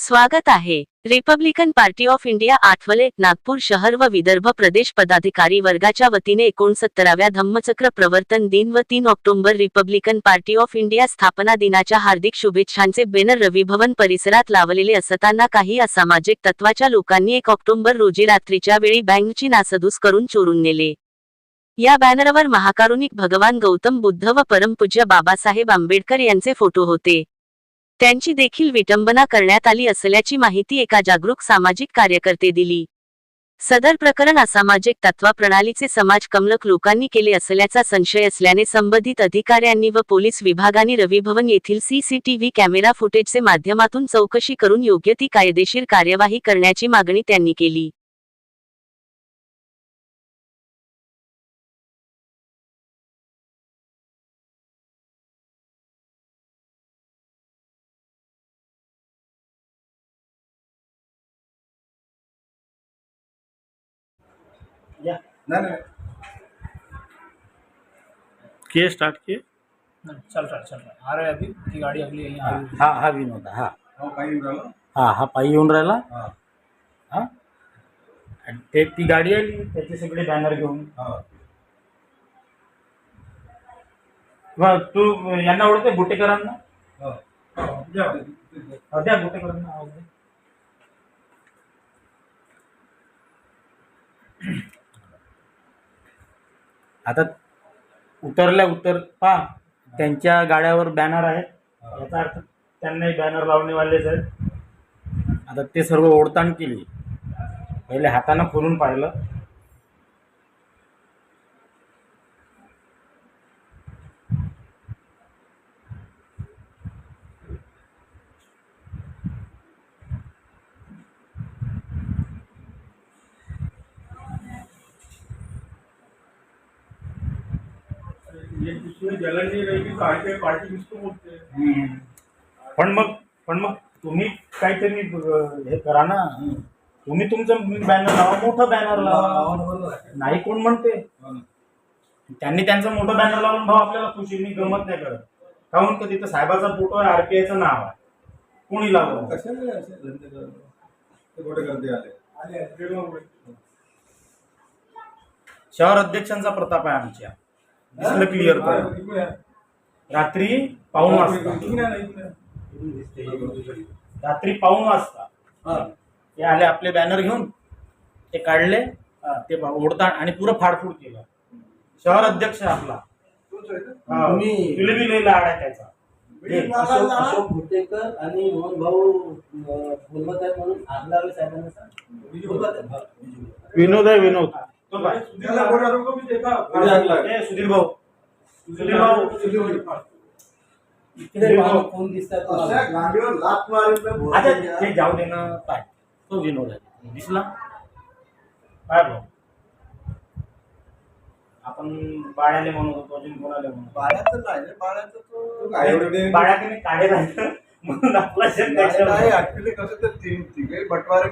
स्वागत आहे. Republican Party of India Athawale Nagpur शहर व विदर्भ प्रदेश पदाधिकारी वर्गाच्या वतीने एकोणसत्तराव्या धम्मचक्र प्रवर्तन दिन व तीन October Republican Party of India स्थापना दिनाच्या हार्दिक शुभेच्छांचे बेनर रविभवन परिसरात लावलेले असताना काही असामाजिक तत्वाच्या लोकांनी एक ऑक्टोबर रोजी रात्रीच्या वेळी बँकची नासधूस करून चोरून नेले. या बॅनरवर महाकारुणिक भगवान गौतम बुद्ध व परमपूज्य बाबासाहेब आंबेडकर यांचे फोटो होते. त्यांची देखील विटंबना करण्यात आली असल्याची माहिती एका जागरूक सामाजिक कार्यकर्ते दिली. सदर प्रकरण असामाजिक तत्वा प्रणालीचे समाज कमलक लोकांनी केले असल्याचा संशय असल्याने संबंधित अधिकाऱ्यांनी व पोलीस विभागाने रविभवन येथील सीसीटीव्ही कॅमेरा फुटेजचे माध्यमातून चौकशी करून योग्य ती कायदेशीर कार्यवाही करण्याची मागणी त्यांनी केली. नहीं नहीं. किए स्टार्ट किए? चल रहा है चल. रहा है आ रहा है अभी की गाड़ी अगली यहीं आ रही है हा हा विनोद हा। हो काही झालं हा हा पायी येऊन राहिला हा। हा। आणि ते ती गाडी आली त्याचे सगळे बॅनर घेऊन हा। मग तू यांना ओळखते बुटेकरांना हा। हा, द्या. हा, द्या बुटेकरांना आवाज द्या. आता उतरल्या उतर पा त्यांच्या गाड्यावर बॅनर आहेत याचा अर्थ त्यांनाही बॅनर लावणेवालेच आहेत. आता ते सर्व ओढताण केली. पहिले हातानं खोलून पाहिलं ये जिसमें जलन नहीं रहेगी तो आगे पार्टी किसको बोलते हैं पण मग पण मग तुम्ही काहीतरी हे करा ना. तुम्ही तुमचं बॅनर लावा मोठं बॅनर लावा. नाही कोण म्हणते? हो. त्यांनी त्यांचं मोठं बॅनर लावून भाऊ आपल्याला खुशीने गमत नाही करत. काहून? का तिथं साहेबाचा फोटो आहे आरपीआयचं नाव आहे. कोणी लावलं? कशाला शहर अध्यक्षांचा प्रताप आहे आमच्या. दिसलं क्लिअर हा, कर. रात्री पाऊण वाजता. रात्री पाऊण वाजता. हा. ते आले आपले बॅनर घेऊन. ते काढले. ते ओढता आणि पुरं फाडफूड केलं. शहर अध्यक्ष आहे आपला आहे त्याचा. अशोक भुटेकर आणि मोहन भाऊ अं, बोलवत आहेत म्हणून आगलावे साहेबांना. हा. विनोद आहे विनोद. त्याला बोलावलं का मी देखा? ते सुधीर भाऊ. सुधीर भाऊ. इकडे पहा, कोण दिसतात अशा तुम्हाला? गांडीवर लात मारून तर आता बोलायचं. ते जाऊ दे ना काय तो विनोद आहे. दिसला. काय भाऊ. आपण बाळ्याले म्हणत होतो अजून कोणाला? बाळ्याचं नाही बाळ्याचं तो काय राहिलं म्हणून आपला नाही, actually कसं ते तीन- तिघे बटवारे